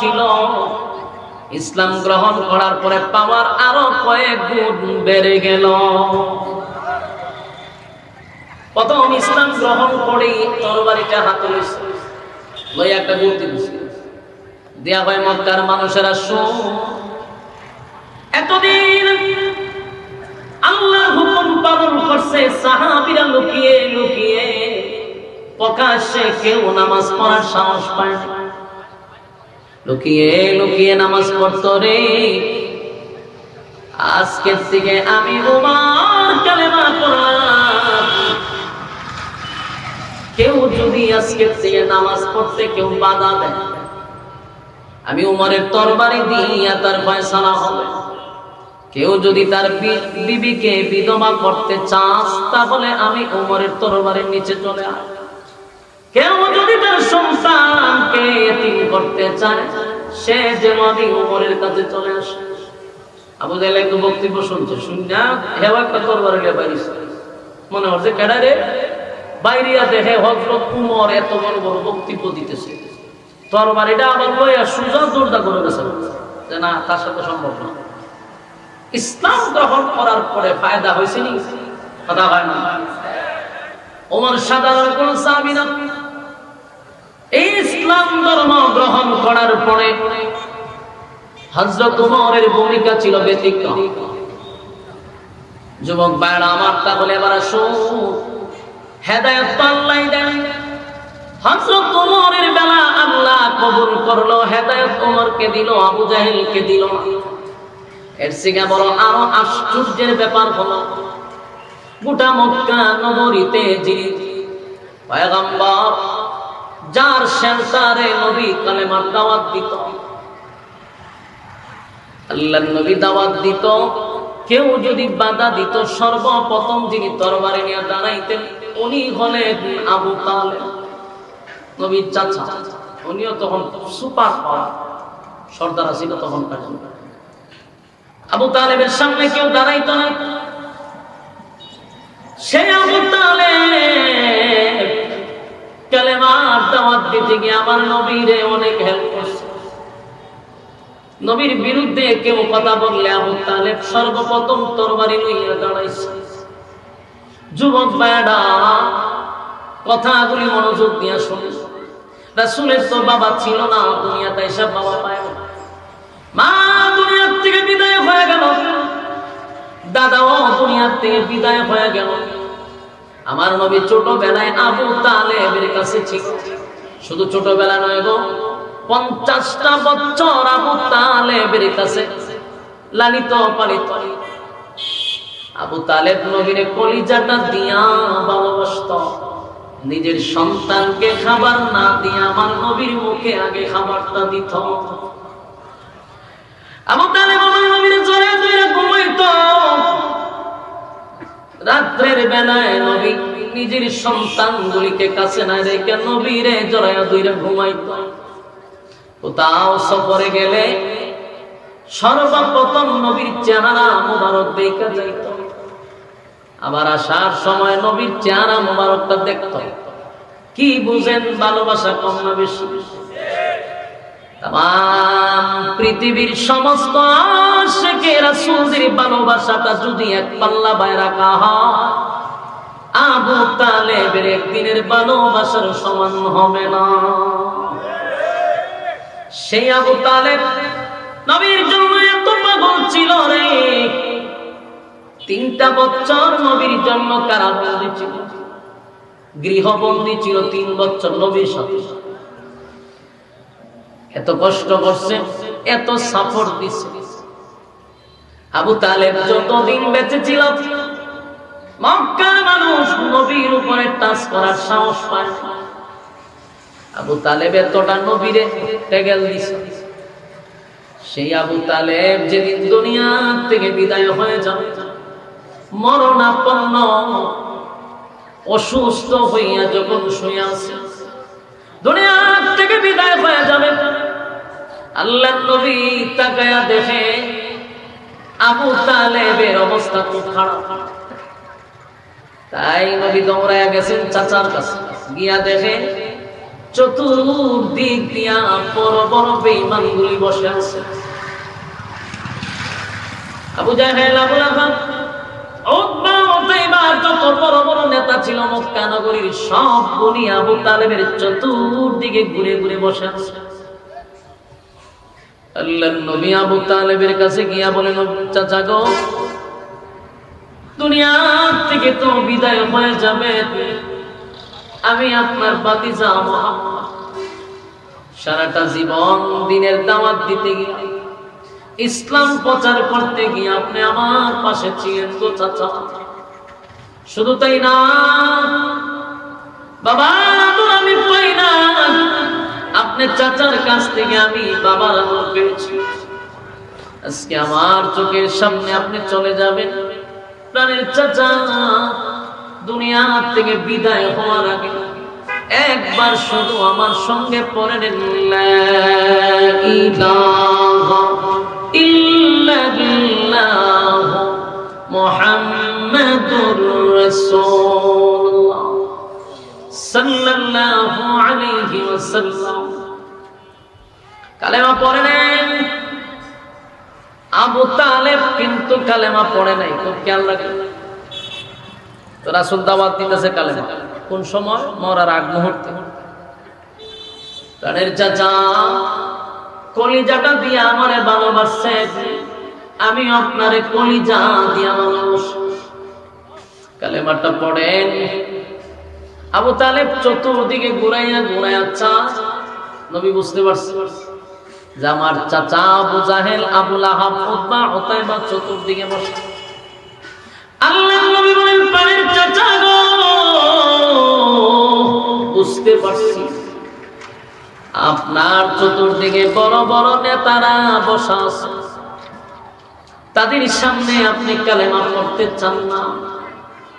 ছিল। ইসলাম গ্রহণ করার পরে পাওয়ার আরও কয়েক গুণ বেড়ে গেল। প্রথম ইসলাম গ্রহণ করেই তরবারিটা হাতে লই একটা গুরুত্ব দেয়া হয় মক্কার মানুষেরা, শোন, এতদিন আল্লাহ হুকুম পালন করছে, সাহাবীরা লুকিয়ে লুকিয়ে, প্রকাশ্যে কেউ নামাজ পড়ার সাহস পায় না লুকিয়ে লুকিয়ে নামাজ পড়তো রে। আজকের থেকে আমি উমার কালেমা কেউ যদি আজকের থেকে নামাজ পড়তে কেউ বাধা দেয়, আমি উমরের তরবারি দিয়া তার ফয়সালা হবে। কেউ যদি তার বিবিকে বিধবা করতে চাস, তাহলে আমি উমরের তরবারির নিচে চলে আস কেউ যদি সন্তানকে এতিম করতে চায়, সে যেমন উমরের কাছে চলে আসে। আবু জাহেল একটু বক্তব্য শুনছে শুননা হেও একটা তরবারি বাইরিছে মনে হচ্ছে, কেডা রে? বাইরিয়া দেখে হজরত উমর এত বড় বড় বক্তব্য দিতেছে। তরবারিটা আবার লইয়া সুজা জোরদা করে গেছে। যে না, তার সাথে সম্ভব না। ইসলাম গ্রহণ করার পরে ফায়দা হয়েছে নি? কথা হয় না। ওমর সাধারণ কোন সাহাবী না। ইসলাম ধর্ম গ্রহণ করার পরে হযরত ওমরের ভূমিকা ছিল ব্যতিক্রম। যুবক ভাইরা, আমার তাহলে এবার আসুন হেদায়েত তো আল্লাহই দেন। হযরত ওমরের বেলা আল্লাহ কবুল করল, হেদায়েত ওমরকে দিল, আবু জাহেলকে দিল। এর থেকে বড় আরও আশ্চর্যের ব্যাপার হলো, গোটা মক্কা নগরীতে যিনি পয়গম্বর যার সেন্টারে নবী কালেমার দাওয়াত দিত। আল্লাহ নবী দাওয়াত দিত। কেউ যদি বাধা দিত, সর্বপ্রথম যিনি তরবারে নিয়ে দাঁড়াইতেন, উনি হলেন আবু তালেব নবীর চাচা। উনিও তখন সুপার পাওয়ার, সর্দার ছিল তখন আবু তালেবের সামনে কেউ দাঁড়াইতো না। সে আবু তালেব গিয়ে আমার নবীরে অনেক হেল্প করছে। নবীর বিরুদ্ধে কেউ কথা বললে আবু তালেব সর্বপ্রথম তরবারি লইয়া দাঁড়াইছে। যুবক কথাগুলি মনোযোগ দিয়া শুনে রাসূলের তো বাবা ছিল না, দুনিয়াতে এসব বাবা পায় না। মা, দুনিয়ার থেকে বিদায় হয়ে গেল। দাদাও দুনিয়ার থেকে বিদায় হয়ে গেল। আমার নবী ছোটবেলায় আবু তালেবের কাছে ছিল। শুধু ছোটবেলা নয় গো, পঞ্চাশটা বছর আবু তালেবের কাছে লালিত পালিত। আবু তালেব নবীরে কলিজাটা দিয়া ভালোবাসত। নিজের সন্তানকে খাবার না দিয়ে আমার নবীর মুখে আগে খাবারটা দিত। আবু তালেব আমার নবীর জোরে জোরে ঘুমাইতো। রাত্রের বেলায় নবী নিজের সন্তানগুলিকে কাছে না রেখে নবীরে জড়াইয়া দুইরা ঘুমাইত। কোথাও সফরে গেলে সর্বপ্রথম নবীর চেহারা মোবারক দেখা যাইত। আবার আসার সময় নবীর চেহারা মোবারকটা দেখত। কি বুঝেন ভালোবাসা কম না বেশি? তাম পৃথিবীর সমস্ত আশেকে রাসূলদের ভালোবাসাটা যদি এক পাল্লা বায় রাখা আবু তালেবের একদিনের ভালোবাসার সমান হবে না। সেই আবু তালেব নবীর জন্য এত পাগল ছিল রে। তিনটা বছর নবীর জন্য কারাবন্দি ছিল। গৃহবন্দী ছিল তিন বছর নবীর সাথে। এত কষ্ট করছে, এত সাফর দিছে। আবু তালেব যতদিন বেঁচে ছিল মক্কার মানুষ নবীর উপরে টাচ করার সাহস পায় আবু তালেব এতটা নবীরে টেগেল দিছে। সেই আবু তালেব যেদিন দুনিয়া থেকে বিদায় হয়ে যাবে মরণাপন্ন, অসুস্থ হইয়া যখন শুয়ে আছে দুনিয়া থেকে বিদায় হয়ে যাবে। আল্লাহ নবী তাকায়া দেখে আবু তালেবের অবস্থা খুব খারাপ। তাই নবী দৌড়ায়া গেছেন চাচার কাছে। গিয়া দেখে চতুর্দিক দিয়া বড় বড় বেঈমানগুলি বসে আছে। নেতা ছিল নগরীর সব গুণী আবু চতুর্দিকে ঘুরে ঘুরে বসে আছে। আল্লাহ নবী আবু তালেবের কাছে গিয়া বলেন চাচা গো থেকে তো বিদায় হয়ে যাবে। আমি আপনার বাতিজা মোহাম্মদ। সারাটা জীবন দিনের দাওয়াত দিতে গিয়ে, ইসলাম প্রচার করতে গিয়ে আপনি আমার পাশে ছিলেন শুধু তাই না, বাবা আমি পাই না। আপনি চাচার কাছ থেকে আমি বাবার আমল পেয়েছি। আজকে আমার চোখের সামনে আপনি চলে যাবেন। প্রাণের চাচা দুনিয়া থেকে বিদায় হওয়ার আগে একবার শুধু আমার সঙ্গে পড়ে নেন। মুহাম্মাদুর রাসূলুল্লাহ সাল্লাল্লাহু কালেমা পড়ে নেন। আবু তালেব কিন্তু কালেমা পড়ে নাই। খুব খেয়াল রাখেন তো রাসুল দাওয়াত দিতেছে কালেমা। কোন সময়? মরার আগ মুহূর্তে। প্রাণের চাচা, কলিজাটা দিয়ে আমারে ভালোবাসছে। আমি আপনারে কলিজা দিয়া ভালোবাসি। কালেমাটা পড়েন। আবু তালেব চতুর্দিকে ঘুরাইয়া ঘুরাইয়া চা, নবী বুঝতে পারছে যে আমার চাচা আবু জাহেল আবুল আহাব উতবা, উতাইবা চতুর্দিকে বসে। আল্লাহ নবী বলেন প্রাণের চাচা গো, বুঝতে পারছি। আপনার চতুর্দিকে বড় বড় নেতারা বসা আছে। তাদের সামনে আপনি কালেমা পড়তে চান না।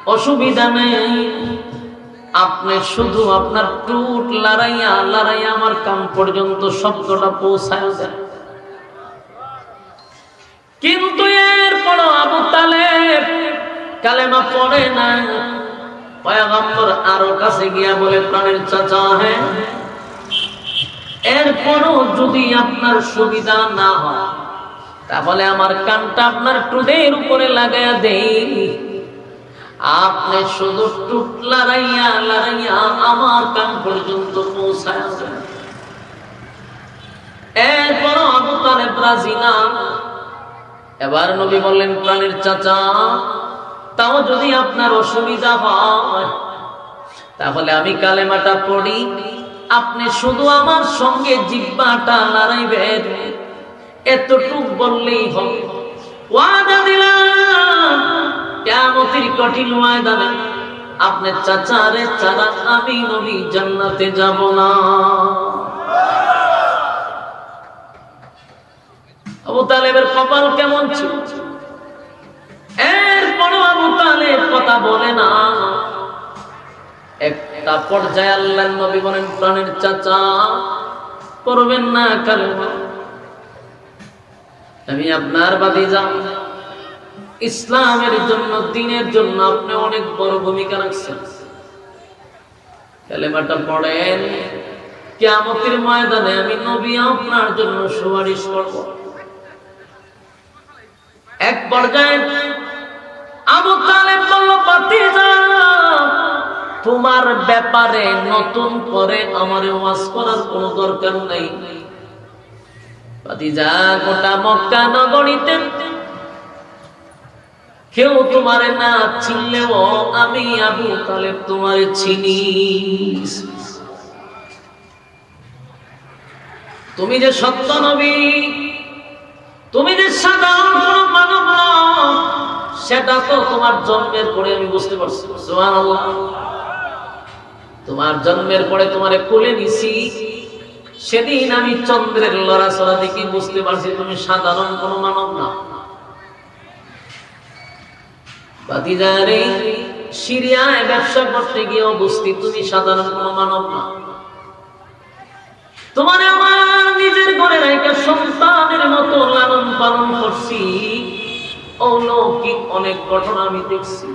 অসুবিধা নেই। আপনি শুধু আপনার টুট লড়াইয়া লড়াইয়া আমার কাম পর্যন্ত শব্দটা পৌঁছায় যায় কিন্তু এরপর আবু তালে কালেমা পড়ে না। পয়গম্বর আরও কাছে গিয়া বলে, প্রাণের চাচা হ্যাঁ এরপরও যদি আপনার সুবিধা না হয়, তাহলে আমার কানটা আপনার টুদের উপরে লাগাইয়া দেই। আপনি শুধু টুট লড়াইয়া লড়াইয়া আমার কান পর্যন্ত পৌঁছায় যান। এরপরও আবু তালেব রাজি না। এবার নবী বললেন, প্রাণের চাচা, তাও যদি আপনার অসুবিধা হয়, তাহলে আমি কালেমাটা পড়ি। আপনি শুধু আমার সঙ্গে জিব্বাটা লড়াইবেন, এতটুক বললেই হবে। ওয়াদা দিলাম। কেমতির কঠিন ময়দানে আপনার চাচারে চারা আমি নবী জান্নাতে যাব না। আবু তালেবের কপাল কেমন ছিল? এরপরও আবু তালেব কথা বলে না। একটা পর্যায়ে আল্লাহ নবী বলেন, প্রাণের চাচা, করবেন না কালেমা আমি আপনার বাদী যান ইসলামের জন্য, দিনের জন্য আপনি অনেক বড় ভূমিকা রাখছেন। কালেমাটা পড়েন, কেয়ামতের ময়দানে আমি নবী আপনার জন্য সুপারিশ করব। এক পর্যায়ে আবু তালেব বলল বাতিজা তোমার ব্যাপারে নতুন করে আমার ওয়াজ করার কোনো দরকার নাই। বাতিজা গোটা মক্কা নগরীতে কেউ তোমারে না চিনলেও আমি আবু তালেব তোমারে চিনি। তুমি যে সত্য নবী, তুমি যে সাধারণ মানব, সেটা তো তোমার জন্মের পরে আমি বুঝতে পারছি। তোমার জন্মের পরে তোমারে কোলে নিছি। সেদিন আমি চন্দ্রের লড়াচড়া দেখে বুঝতে পারছি তুমি সাধারণ কোন মানব না। বাতিজারে সিরিয়ায় ব্যবসা করতে গিয়েও বুঝতি তুমি সাধারণ কোন মানব না। তোমার আমার নিজের ঘরে রাইকা সন্তানের মতো লালন পালন করছি। অলৌকিক অনেক ঘটনা আমি দেখছি।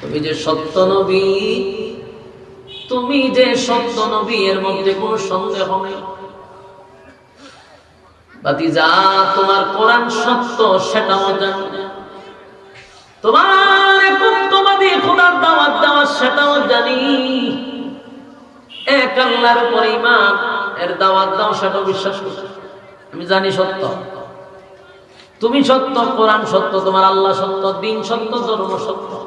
তুমি যে সত্য নবী, তুমি যে সত্য নবী, এর মধ্যে কোনো সন্দেহ নেই। বাতিজা, তোমার কোরআন সত্য, সেটাও জানি। তোমার কুত্তবাদী খোদার দাওয়াত দেওয়া সেটাও জানি। এক আল্লাহর উপর ইমান এর দাওয়াত দাও সেটাও বিশ্বাস করি। আমি জানি সত্য। তুমি সত্য, কোরআন সত্য, তোমার আল্লাহ সত্য, দিন সত্য, ধর্ম সত্য।